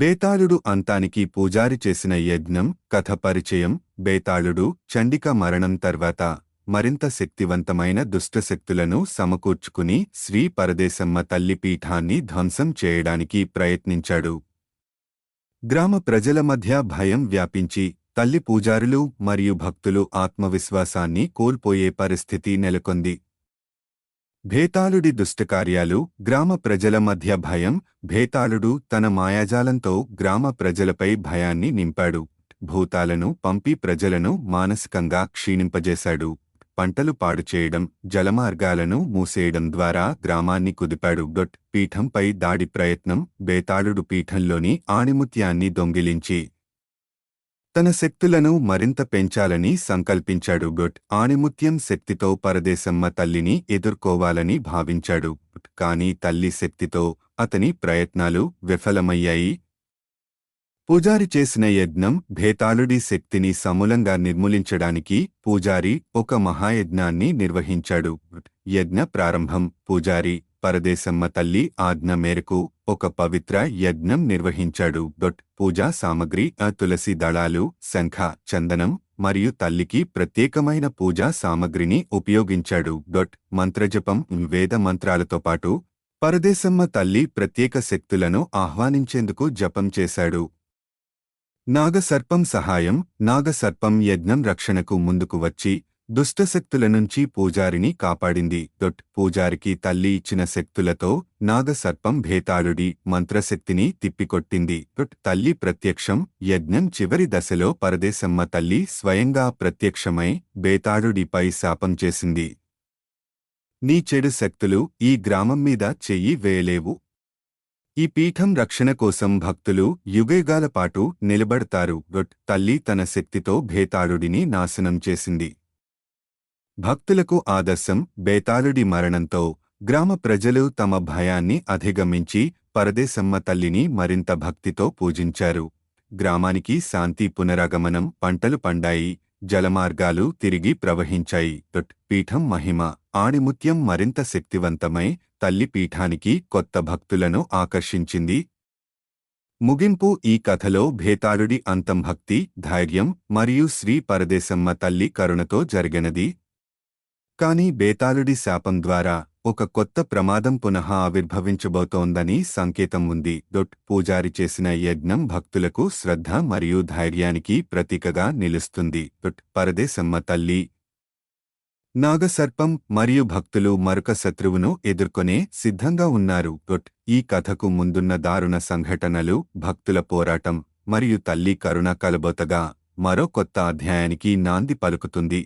బేతాళుడు అంతానికి పూజారి చేసిన యజ్ఞం కథ పరిచయం బేతాళుడు చండిక మరణం తర్వాత మరింత శక్తివంతమైన దుష్టశక్తులను సమకూర్చుకుని శ్రీ పరదేశమ్మ తల్లి పీఠాన్ని ధ్వంసం చేయడానికి ప్రయత్నించాడు. గ్రామ ప్రజల మధ్య భయం వ్యాపించి తల్లి పూజారులు మరియు భక్తులు ఆత్మవిశ్వాసాన్ని కోల్పోయే పరిస్థితి నెలకొంది. భేతాళుడి దుష్టకార్యాలు గ్రామ ప్రజల మధ్య భయం. భేతాళుడు తన మాయాజాలంతో గ్రామ ప్రజలపై భయాన్ని నింపాడు. భూతాలను పంపి ప్రజలను మానసికంగా క్షీణింపజేశాడు. పంటలు పాడు చేయడం జలమార్గాలను మూసేయడం ద్వారా గ్రామాన్ని కుదిపాడు. డొట్ పీఠంపై దాడి ప్రయత్నం. బేతాళుడు పీఠంలోని ఆణిముత్యాన్ని దొంగిలించి తన శక్తులను మరింత పెంచాలని సంకల్పించాడు గుట్ ఆణిముత్యం శక్తితో పరదేశమ్మ తల్లిని ఎదుర్కోవాలని భావించాడు కాని తల్లి శక్తితో అతని ప్రయత్నాలు విఫలమయ్యాయి. పూజారి చేసిన యజ్ఞం భేతాళుడి శక్తిని సమూలంగా నిర్మూలించడానికి పూజారి ఒక మహాయజ్ఞాన్ని నిర్వహించాడు యజ్ఞ ప్రారంభం. పూజారి పరదేశమ్మ తల్లి ఆజ్ఞ మేరకు ఒక పవిత్ర యజ్ఞం నిర్వహించాడు. డొట్ పూజా సామగ్రి ఆ తులసి దళాలు శంఖ చందనం మరియు తల్లికి ప్రత్యేకమైన పూజా సామగ్రిని ఉపయోగించాడు. డొట్ మంత్రజపం వేద మంత్రాలతో పాటు పరదేశమ్మ తల్లి ప్రత్యేక శక్తులను ఆహ్వానించేందుకు జపం చేశాడు. నాగసర్పం సహాయం నాగసర్పం యజ్ఞం రక్షణకు ముందుకు వచ్చి దుష్టశక్తుల నుంచి పూజారిని కాపాడింది. దొట్ పూజారికి తల్లి ఇచ్చిన శక్తులతో నాగసర్పం భేతాళుడి మంత్రశక్తిని తిప్పికొట్టింది. దొట్ తల్లి ప్రత్యక్షం యజ్ఞం చివరి దశలో పరదేశమ్మ తల్లి స్వయంగా ప్రత్యక్షమై బేతాళుడిపై శాపం చేసింది. నీ చెడు శక్తులు ఈ గ్రామం మీద చెయ్యి వేయలేవు. ఈ పీఠం రక్షణ కోసం భక్తులు యుగయుగాల పాటు నిలబడతారు. గొట్ తల్లి తన శక్తితో భేతాళుడిని నాశనం చేసింది. భక్తులకు ఆదర్శం బేతాళుడి మరణంతో గ్రామ ప్రజలు తమ భయాన్ని అధిగమించి పరదేశమ్మ తల్లిని మరింత భక్తితో పూజించారు. గ్రామానికి శాంతి పునరాగమనం పంటలు పండాయి జలమార్గాలు తిరిగి ప్రవహించాయి. పీఠం మహిమ ఆణిముత్యం మరింత శక్తివంతమై తల్లి పీఠానికి కొత్త భక్తులను ఆకర్షించింది. ముగింపు ఈ కథలో భేతాళుడి అంతం భక్తి ధైర్యం మరియు శ్రీ పరదేశమ్మ తల్లి కరుణతో జరిగినది. కాని బేతాళుడి శాపం ద్వారా ఒక కొత్త ప్రమాదం పునః ఆవిర్భవించబోతోందని సంకేతం ఉంది. డొట్ పూజారి చేసిన యజ్ఞం భక్తులకు శ్రద్ధ మరియు ధైర్యానికి ప్రతీకగా నిలుస్తుంది. డొట్ పరదేశమ్మ తల్లి నాగసర్పం మరియు భక్తులు మరొక శత్రువును ఎదుర్కొనే సిద్ధంగా ఉన్నారు. డొట్ ఈ కథకు ముందున్న దారుణ సంఘటనలు భక్తుల పోరాటం మరియు తల్లి కరుణ కలబోతగా మరో కొత్త అధ్యాయానికి నాంది పలుకుతుంది.